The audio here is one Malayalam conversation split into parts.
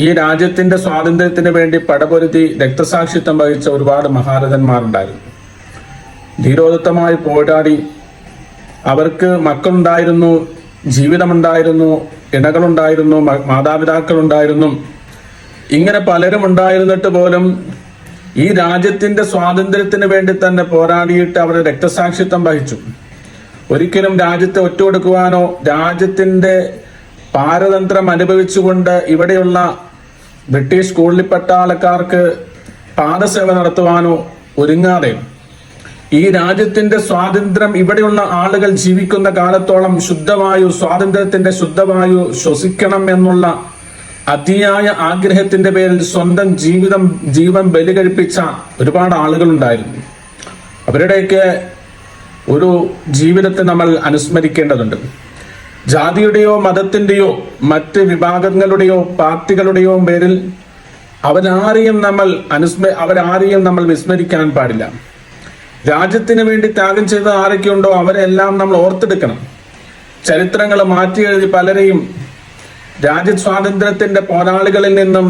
ഈ രാജ്യത്തിന്റെ സ്വാതന്ത്ര്യത്തിന് വേണ്ടി പടപൊരുതി രക്തസാക്ഷിത്വം വഹിച്ച ഒരുപാട് മഹാരഥന്മാരുണ്ടായിരുന്നു. ധീരോദത്തമായി പോരാടി അവർക്ക് മക്കളുണ്ടായിരുന്നു ജീവിതമുണ്ടായിരുന്നു ഇണകളുണ്ടായിരുന്നു മാതാപിതാക്കളുണ്ടായിരുന്നു. ഇങ്ങനെ പലരും ഉണ്ടായിരുന്നിട്ട് പോലും ഈ രാജ്യത്തിന്റെ സ്വാതന്ത്ര്യത്തിന് വേണ്ടി തന്നെ പോരാടിയിട്ട് അവർ രക്തസാക്ഷിത്വം വഹിച്ചു. ഒരിക്കലും രാജ്യത്തെ ഒറ്റുകൊടുക്കുവാനോ രാജ്യത്തിന്റെ പാരതന്ത്രം അനുഭവിച്ചുകൊണ്ട് ഇവിടെയുള്ള ബ്രിട്ടീഷ് കോളനി പട്ടാളക്കാർക്ക് പാദസേവ നടത്തുവാനോ ഒരുങ്ങാതെ ഈ രാജ്യത്തിന്റെ സ്വാതന്ത്ര്യം ഇവിടെയുള്ള ആളുകൾ ജീവിക്കുന്ന കാലത്തോളം ശുദ്ധവായു സ്വാതന്ത്ര്യത്തിന്റെ ശുദ്ധവായു ശ്വസിക്കണം എന്നുള്ള അതിയായ ആഗ്രഹത്തിന്റെ പേരിൽ സ്വന്തം ജീവിതം ജീവൻ ബലി കഴിപ്പിച്ച ഒരുപാട് ആളുകളുണ്ടായിരുന്നു. അവരുടെയൊക്കെ ഒരു ജീവിതത്തെ നമ്മൾ അനുസ്മരിക്കേണ്ടതുണ്ട്. ജാതിയുടെയോ മതത്തിന്റെയോ മറ്റ് വിഭാഗങ്ങളുടെയോ പാർട്ടികളുടെയോ പേരിൽ അവരാരെയും നമ്മൾ അനുസ്മ അവരാരെയും നമ്മൾ വിസ്മരിക്കാൻ പാടില്ല. രാജ്യത്തിന് വേണ്ടി ത്യാഗം ചെയ്ത ആരൊക്കെയുണ്ടോ അവരെല്ലാം നമ്മൾ ഓർത്തെടുക്കണം. ചരിത്രങ്ങൾ മാറ്റി എഴുതി പലരെയും രാജ്യസ്വാതന്ത്ര്യത്തിന്റെ പോരാളികളിൽ നിന്നും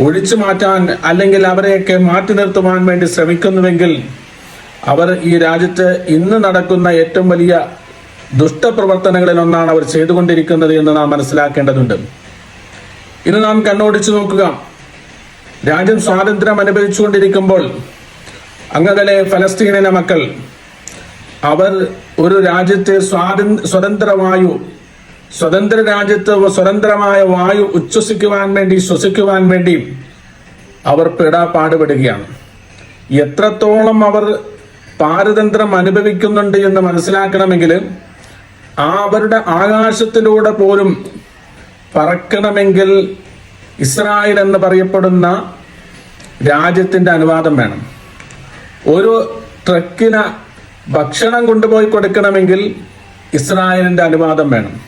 ഒഴിച്ചു മാറ്റാൻ അല്ലെങ്കിൽ അവരെയൊക്കെ മാറ്റി നിർത്തുവാൻ വേണ്ടി ശ്രമിക്കുന്നുവെങ്കിൽ അവർ ഈ രാജ്യത്ത് ഇന്ന് നടക്കുന്ന ഏറ്റവും വലിയ ദുഷ്ടപ്രവർത്തനങ്ങളിൽ ഒന്നാണ് അവർ ചെയ്തുകൊണ്ടിരിക്കുന്നത് എന്ന് നാം മനസ്സിലാക്കേണ്ടതുണ്ട്. ഇന്ന് നാം കണ്ണോടിച്ചു നോക്കുക. രാജ്യം സ്വാതന്ത്ര്യം അനുഭവിച്ചുകൊണ്ടിരിക്കുമ്പോൾ അങ്ങകലെ ഫലസ്തീനിലെ മക്കൾ അവർ ഒരു രാജ്യത്തെ സ്വാതന്ത്ര്യ സ്വതന്ത്ര വായു സ്വതന്ത്ര രാജ്യത്ത് സ്വതന്ത്രമായ വായു ഉച്ഛസിക്കുവാൻ വേണ്ടി ശ്വസിക്കുവാൻ വേണ്ടി അവർ പെടാ പാടുപെടുകയാണ് എത്രത്തോളം അവർ പാരതന്ത്രം അനുഭവിക്കുന്നുണ്ട് എന്ന് മനസ്സിലാക്കണമെങ്കിൽ അവരുടെ ആകാശത്തിലൂടെ പോലും പറക്കണമെങ്കിൽ ഇസ്രായേൽ എന്ന് പറയപ്പെടുന്ന രാജ്യത്തിന്റെ അനുവാദം വേണം. ഒരു ട്രക്കിന് ഭക്ഷണം കൊണ്ടുപോയി കൊടുക്കണമെങ്കിൽ ഇസ്രായേലിന്റെ അനുവാദം വേണം.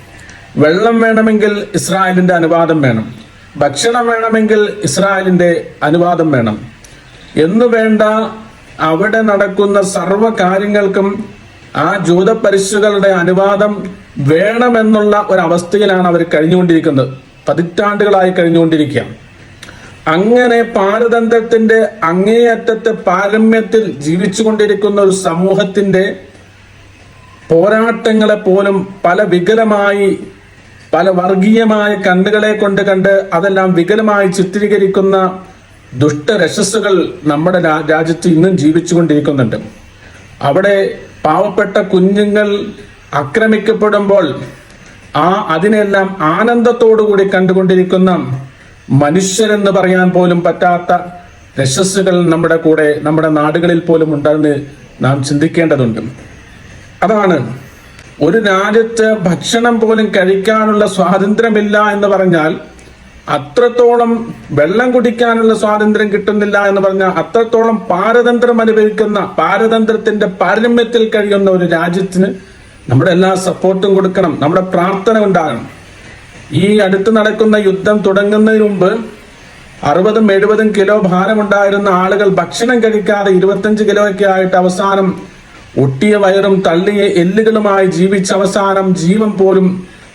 വെള്ളം വേണമെങ്കിൽ ഇസ്രായേലിന്റെ അനുവാദം വേണം. ഭക്ഷണം വേണമെങ്കിൽ ഇസ്രായേലിന്റെ അനുവാദം വേണം. എന്നു വേണ്ട അവിടെ നടക്കുന്ന സർവ കാര്യങ്ങൾക്കും ആ ജൂത ജൂതപരിശുകളുടെ അനുവാദം വേണമെന്നുള്ള ഒരവസ്ഥയിലാണ് അവർ കഴിഞ്ഞുകൊണ്ടിരിക്കുന്നത്. പതിറ്റാണ്ടുകളായി കഴിഞ്ഞുകൊണ്ടിരിക്കുകയാണ് അങ്ങനെ പാരതന്ത്രത്തിന്റെ അങ്ങേയറ്റത്തെ പാരമ്യത്തിൽ ജീവിച്ചുകൊണ്ടിരിക്കുന്ന ഒരു സമൂഹത്തിന്റെ പോരാട്ടങ്ങളെ പോലും പല വികലമായി പല വർഗീയമായ കണ്ണുകളെ കൊണ്ട് കണ്ട് അതെല്ലാം വികലമായി ചിത്രീകരിക്കുന്ന ദുഷ്ടരശസ്സുകൾ നമ്മുടെ രാജ്യത്ത് ഇന്നും ജീവിച്ചുകൊണ്ടിരിക്കുന്നുണ്ട്. അവിടെ പാവപ്പെട്ട കുഞ്ഞുങ്ങൾ ആക്രമിക്കപ്പെടുമ്പോൾ ആ അതിനെല്ലാം ആനന്ദത്തോടുകൂടി കണ്ടുകൊണ്ടിരിക്കുന്ന മനുഷ്യരെന്ന് പറയാൻ പോലും പറ്റാത്ത രശസ്സുകൾ നമ്മുടെ കൂടെ നമ്മുടെ നാടുകളിൽ പോലും ഉണ്ടെന്ന് നാം ചിന്തിക്കേണ്ടതുണ്ട്. അതാണ് ഒരു രാജ്യത്ത് ഭക്ഷണം പോലും കഴിക്കാനുള്ള സ്വാതന്ത്ര്യമില്ല എന്ന് പറഞ്ഞാൽ അത്രത്തോളം വെള്ളം കുടിക്കാനുള്ള സ്വാതന്ത്ര്യം കിട്ടുന്നില്ല എന്ന് പറഞ്ഞാൽ അത്രത്തോളം പാരതന്ത്രം അനുഭവിക്കുന്ന പാരതന്ത്രത്തിന്റെ പാരമ്യത്തിൽ കഴിയുന്ന ഒരു രാജ്യത്തിന് നമ്മുടെ എല്ലാ സപ്പോർട്ടും കൊടുക്കണം നമ്മുടെ പ്രാർത്ഥന ഉണ്ടാകണം. ഈ അടുത്ത് നടക്കുന്ന യുദ്ധം തുടങ്ങുന്നതിന് മുമ്പ് അറുപതും എഴുപതും കിലോ ഭാരമുണ്ടായിരുന്ന ആളുകൾ ഭക്ഷണം കഴിക്കാതെ ഇരുപത്തഞ്ച് കിലോ ഒക്കെ ആയിട്ട് അവസാനം ഒട്ടിയ വയറും തള്ളിയ എല്ലുകളുമായി ജീവിച്ച അവസാനം ജീവൻ പോലും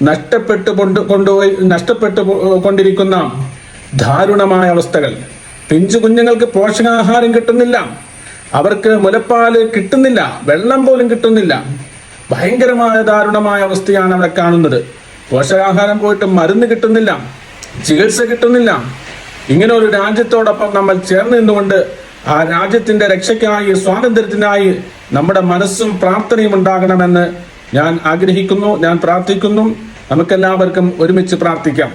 നഷ്ടപ്പെട്ടു കൊണ്ട് കൊണ്ടുപോയി നഷ്ടപ്പെട്ടു കൊണ്ടിരിക്കുന്ന ദാരുണമായ അവസ്ഥകൾ. പിഞ്ചു കുഞ്ഞുങ്ങൾക്ക് പോഷകാഹാരം കിട്ടുന്നില്ല. അവർക്ക് മുലപ്പാൽ കിട്ടുന്നില്ല. വെള്ളം പോലും കിട്ടുന്നില്ല. ഭയങ്കരമായ ദാരുണമായ അവസ്ഥയാണ് അവിടെ കാണുന്നത്. പോഷകാഹാരം പോയിട്ട് മരുന്ന് കിട്ടുന്നില്ല. ചികിത്സ കിട്ടുന്നില്ല. ഇങ്ങനെ ഒരു രാജ്യത്തോടൊപ്പം നമ്മൾ ചേർന്ന് നിന്നുകൊണ്ട് ആ രാജ്യത്തിന്റെ രക്ഷയ്ക്കായി സ്വാതന്ത്ര്യത്തിനായി നമ്മുടെ മനസ്സും പ്രാർത്ഥനയും ഉണ്ടാകണമെന്ന് ഞാൻ ആഗ്രഹിക്കുന്നു. ഞാൻ പ്രാർത്ഥിക്കുന്നു. നമുക്കെല്ലാവർക്കും ഒരുമിച്ച് പ്രാർത്ഥിക്കാം.